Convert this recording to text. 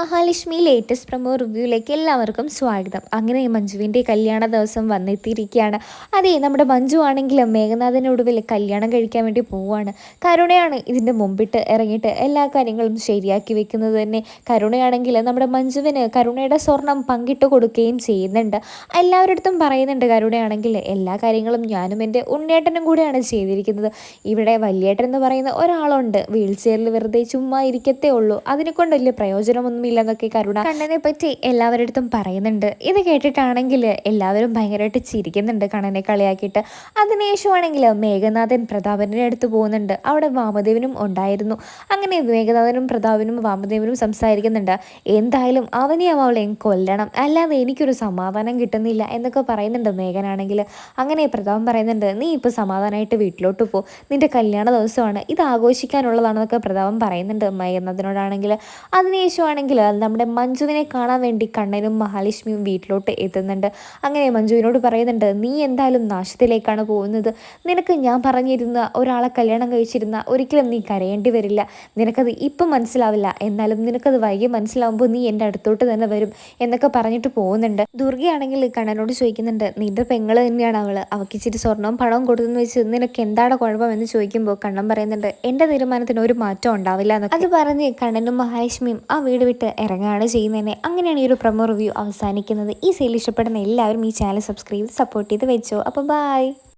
Mahalakshmi latest promo റിവ്യൂയിലേക്ക് എല്ലാവർക്കും സ്വാഗതം. അങ്ങനെ മഞ്ജുവിന്റെ കല്യാണ ദിവസം വന്നെത്തിയിരിക്കുകയാണ്. അതെ നമ്മുടെ മഞ്ജു ആണെങ്കിലും മേഘനാഥനൊടുവിൽ കല്യാണം കഴിക്കാൻ വേണ്ടി പോവുകയാണ്. കരുണയാണ് ഇതിന്റെ മുമ്പിട്ട് ഇറങ്ങിയിട്ട് എല്ലാ കാര്യങ്ങളും ശരിയാക്കി വെക്കുന്നത് തന്നെ. കരുണയാണെങ്കിൽ നമ്മുടെ മഞ്ജുവിന് കരുണയുടെ സ്വർണം പങ്കിട്ട് കൊടുക്കുകയും ചെയ്യുന്നുണ്ട്. എല്ലാവരുടെ പറയുന്നുണ്ട് കരുണയാണെങ്കിൽ എല്ലാ കാര്യങ്ങളും ഞാനും എന്റെ ഉണ്ണേട്ടനും കൂടെയാണ് ചെയ്തിരിക്കുന്നത്. ഇവിടെ വലിയേട്ടൻ എന്ന് പറയുന്ന ഒരാളുണ്ട്. വീൽ ചെയറിൽ വെറുതെ ചുമ്മാ ഇരിക്കത്തേ ഉള്ളൂ. അതിനെക്കൊണ്ട് വലിയ പ്രയോജനമൊന്നുമില്ലെന്നൊക്കെ കരുണ കണ്ണനെ പറ്റി എല്ലാവരുടെ പറയുന്നുണ്ട്. ഇത് കേട്ടിട്ടാണെങ്കിൽ എല്ലാവരും ഭയങ്കരമായിട്ട് ചിരിക്കുന്നുണ്ട് കണ്ണനെ കളിയാക്കിയിട്ട്. അതിനുശേഷമാണെങ്കിൽ മേഘനാഥൻ പ്രതാപന്റെ അടുത്ത് പോകുന്നുണ്ട്. അവിടെ വാമദേവനും ഉണ്ടായിരുന്നു. അങ്ങനെ മേഘനാഥനും പ്രതാപനും വാമദേവനും സംസാരിക്കുന്നുണ്ട്. എന്തായാലും അവനെയും അവളെയും കൊല്ലണം. അല്ലാതെ എനിക്കൊരു സമാധാനം കിട്ടുന്നില്ല എന്നൊക്കെ പറയുന്നുണ്ട് മേഘനാണെങ്കിൽ. അങ്ങനെ പ്രതാപൻ പറയുന്നുണ്ട് നീ ഇപ്പോൾ സമാധാനമായിട്ട് വീട്ടിലോട്ട് പോ. നിന്റെ കല്യാണ ദിവസമാണ്. ഇത് ആഘോഷിക്കാനുള്ളതാണെന്നൊക്കെ പ്രതാപം പറയുന്നുണ്ട് മേഘനാഥനോടാണെങ്കിൽ. അതിനുശേഷമാണെങ്കിൽ നമ്മുടെ മഞ്ജുവിനെ കാണാൻ വേണ്ടി കണ്ണനും മഹാലക്ഷ്മിയും വീട്ടിലോട്ട് എത്തുന്നുണ്ട്. അങ്ങനെ മഞ്ജുവിനോട് പറയുന്നുണ്ട് നീ എന്തായാലും നാശത്തിലേക്കാണ് പോകുന്നത്. നിനക്ക് ഞാൻ പറഞ്ഞിരുന്ന ഒരാളെ കല്യാണം കഴിച്ചിരുന്ന ഒരിക്കലും നീ കരയേണ്ടി വരില്ല. നിനക്കത് ഇപ്പം മനസ്സിലാവില്ല. എന്നാലും നിനക്കത് വൈകി മനസ്സിലാവുമ്പോൾ നീ എന്റെ അടുത്തോട്ട് തന്നെ വരും എന്നൊക്കെ പറഞ്ഞിട്ട് പോകുന്നുണ്ട്. ദുർഗയാണെങ്കിൽ കണ്ണനോട് ചോദിക്കുന്നുണ്ട് നിന്റെ പെങ്ങൾ തന്നെയാണ് അവൾ. അവൾക്ക് ഇച്ചിരി സ്വർണവും പണവും കൊടുത്തെന്ന് വെച്ച് നിനക്ക് എന്താണ് കുഴപ്പമെന്ന് ചോദിക്കുമ്പോൾ കണ്ണൻ പറയുന്നുണ്ട് എന്റെ തീരുമാനത്തിന് ഒരു മാറ്റം ഉണ്ടാവില്ല അത് പറഞ്ഞ് കണ്ണനും മഹാലക്ഷ്മിയും ആ വീട് വിട്ട് ഇറങ്ങുകയാണ് ചെയ്യുന്നതന്നെ അങ്ങനെയാണ് ഈ ഒരു പ്രൊമോ റിവ്യൂ അവസാനിക്കുന്നത്. ഈ സെയിൽ ഇഷ്ടപ്പെടുന്ന എല്ലാവരും ഈ ചാനൽ സബ്സ്ക്രൈബ് ചെയ്ത് സപ്പോർട്ട് ചെയ്ത് വെച്ചോ. അപ്പോൾ ബായ്